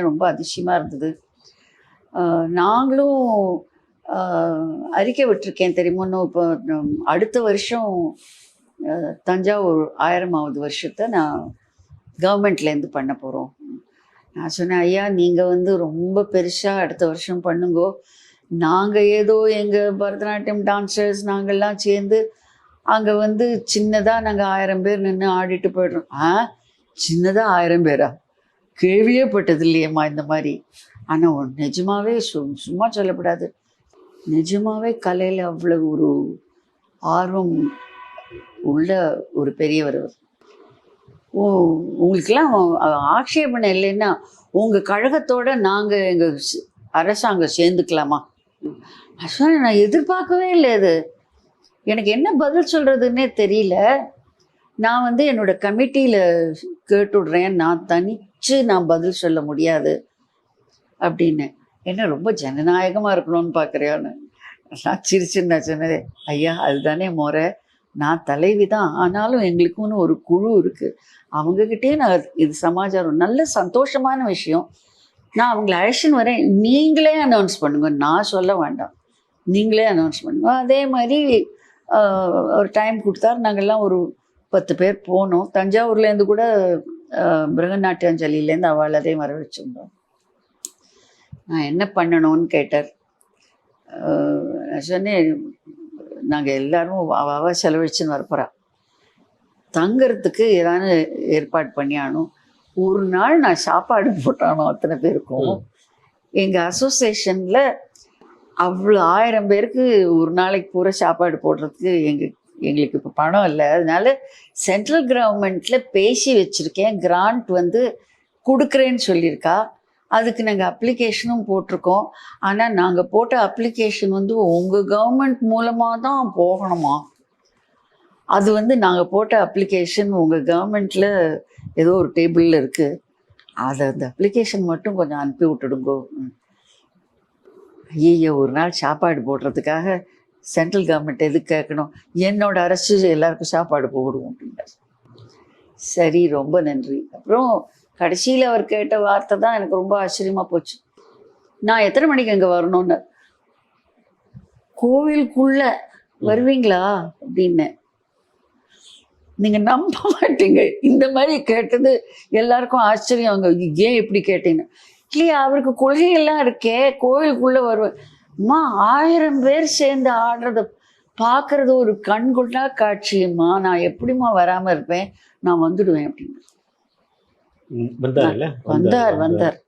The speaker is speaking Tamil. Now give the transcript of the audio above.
ரொம்ப அதிசயமாக இருந்தது. நாங்களும் அறிக்கை விட்டுருக்கேன் தெரியுமா? இன்னும் இப்போ அடுத்த வருஷம் தஞ்சாவூர் ஆயிரமாவது வருஷத்தை நான் கவர்மெண்ட்லேருந்து பண்ண போகிறோம் நான் சொன்னேன் ஐயா நீங்கள் வந்து ரொம்ப பெருசாக அடுத்த வருஷம் பண்ணுங்கோ. நாங்கள் ஏதோ எங்கள் பரதநாட்டியம் டான்சர்ஸ் நாங்கள்லாம் சேர்ந்து அங்கே வந்து சின்னதாக நாங்கள் ஆயிரம் பேர் நின்று ஆடிட்டு போய்டுறோம். ஆ? சின்னதாக ஆயிரம் பேரா? கேள்வியே பட்டது இல்லையம்மா இந்த மாதிரி. ஆனால் நிஜமாகவே சு சும்மா சொல்லப்படாது. நிஜமாகவே கலையில் அவ்வளோ ஒரு ஆர்வம் உள்ள ஒரு பெரியவர் ஓ உங்களுக்கெல்லாம் ஆட்சேபனை இல்லைன்னா உங்கள் கழகத்தோட நாங்கள் எங்கள் அரசாங்கம் சேர்ந்துக்கலாமா? அசோ நான் எதிர்பார்க்கவே இல்லை இது. எனக்கு என்ன பதில் சொல்கிறதுன்னே தெரியல. நான் வந்து என்னோட கமிட்டியில் கேட்டுடுறேன். நான் தனிச்சு நான் பதில் சொல்ல முடியாது. அப்படின்னு. என்ன ரொம்ப ஜனநாயகமாக இருக்கணும்னு பார்க்குறியான்னு நான் சிரிச்சுன்னு நான் சொன்னதே ஐயா அதுதானே முறை. நான் தலைவி தான். ஆனாலும் எங்களுக்குன்னு ஒரு குழு இருக்குது அவங்கக்கிட்டே நான் இது சமாச்சாரம் நல்ல சந்தோஷமான விஷயம். நான் அவங்கள அழைச்சின்னு வரேன். நீங்களே அனௌன்ஸ் பண்ணுங்க. நான் சொல்ல வேண்டாம். நீங்களே அனௌன்ஸ் பண்ணுங்க. அதே மாதிரி ஒரு டைம் கொடுத்தாரு. நாங்கள்லாம் ஒரு பத்து பேர் போனோம். தஞ்சாவூர்லேருந்து கூட ஆஹ், பிரகநாட்டியாஞ்சலியிலேருந்து அவள் அதையும் வர வச்சுருந்தோம் நான் என்ன பண்ணணும்னு கேட்டார். சொன்னேன் நாங்கள் எல்லாரும் அவ செலவழிச்சுன்னு வரப்போகிறா தங்கறதுக்கு ஏதாவது ஏற்பாடு பண்ணியானும் ஒரு நாள் நான் சாப்பாடு போட்டானோ அத்தனை பேருக்கும்? எங்கள் அசோசியேஷனில் அவ்வளோ ஆயிரம் பேருக்கு ஒரு நாளைக்கு பூரா சாப்பாடு போடுறதுக்கு எங்கள் எங்களுக்கு இப்போ பணம் இல்லை. அதனால சென்ட்ரல் கவர்மெண்ட்டில் பேசி வச்சுருக்கேன். கிராண்ட் வந்து கொடுக்குறேன்னு சொல்லியிருக்கா. அதுக்கு நாங்கள் அப்ளிகேஷனும் போட்டிருக்கோம். ஆனால் நாங்கள் போட்ட அப்ளிகேஷன் வந்து உங்கள் கவர்மெண்ட் மூலமாக தான் போகணுமா? அது வந்து நாங்கள் போட்ட அப்ளிகேஷன் உங்கள் கவர்மெண்ட்டில் ஏதோ ஒரு டேபிளில் இருக்குது அதை அந்த அப்ளிகேஷன் மட்டும் கொஞ்சம் அனுப்பி விட்டுடுங்கோ. ம். ஐயையோ ஒரு நாள் சாப்பாடு போடுறதுக்காக சென்ட்ரல் கவர்மெண்ட் எதுக்கு கேட்கணும்? என்னோட அரசு எல்லாருக்கும் சாப்பாடு போடுவோம் அப்படின்றார் சரி ரொம்ப நன்றி. அப்புறம் கடைசியில் அவர் கேட்ட வார்த்தை தான் எனக்கு ரொம்ப ஆச்சரியமாக போச்சு. நான் எத்தனை மணிக்கு அங்கே வரணும்னு கோவிலுக்குள்ள வருவீங்களா? அப்படின்னேன் நீங்க நம்ப மாட்டீங்க. இந்த மாதிரி கேட்டது எல்லாருக்கும் ஆச்சரியம். அவங்க ஏன் இப்படி கேட்டீங்க? இல்லையா அவருக்கு கொள்கையெல்லாம் இருக்கே. கோவிலுக்குள்ள வருவேன் அம்மா ஆயிரம் பேர் சேர்ந்து ஆடுறத பார்க்கறது ஒரு கண்கொள்ளா காட்சியம்மா நான் எப்படிம்மா வராம இருப்பேன்? நான் வந்துடுவேன் அப்படின்னு. வந்தார். வந்தார்.